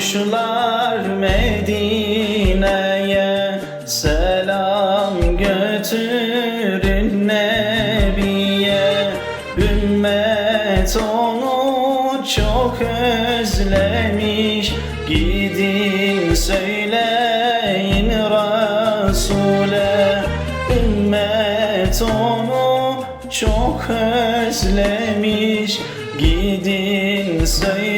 Kuşlar Medine'ye selam götürün Nebiye. Ümmet onu çok özlemiş. Gidin söyleyin Resul'e Ümmet onu çok özlemiş. Gidin söyleyin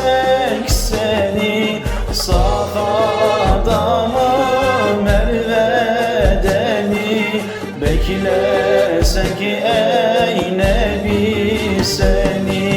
beklersek seni Safa'da mı Merve'de Beklesek ey Nebi seni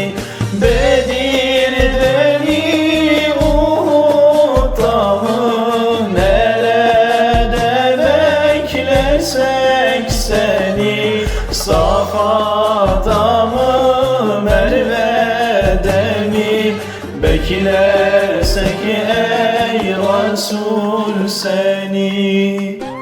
Resul seni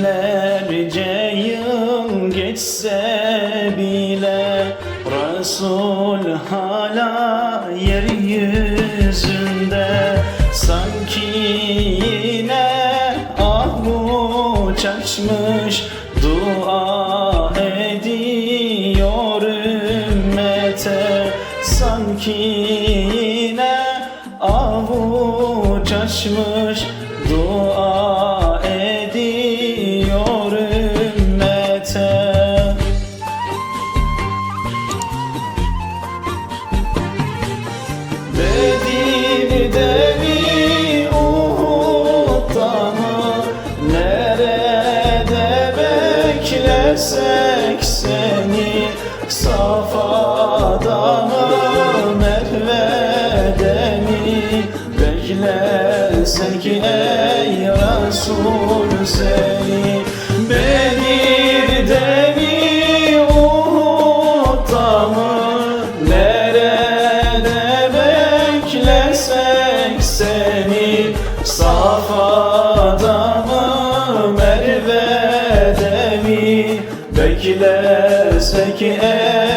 Binlerce yıl geçse bile Resul hala yeryüzünde. Sanki yine avuç açmış Dua ediyor ümmete. Sanki yine avuç açmış bilesek ey Resul seni. Bedir'de mi Uhud'da mı? Nerede beklesek seni? Safa'da mı? Merve'de mi? Beklesek ey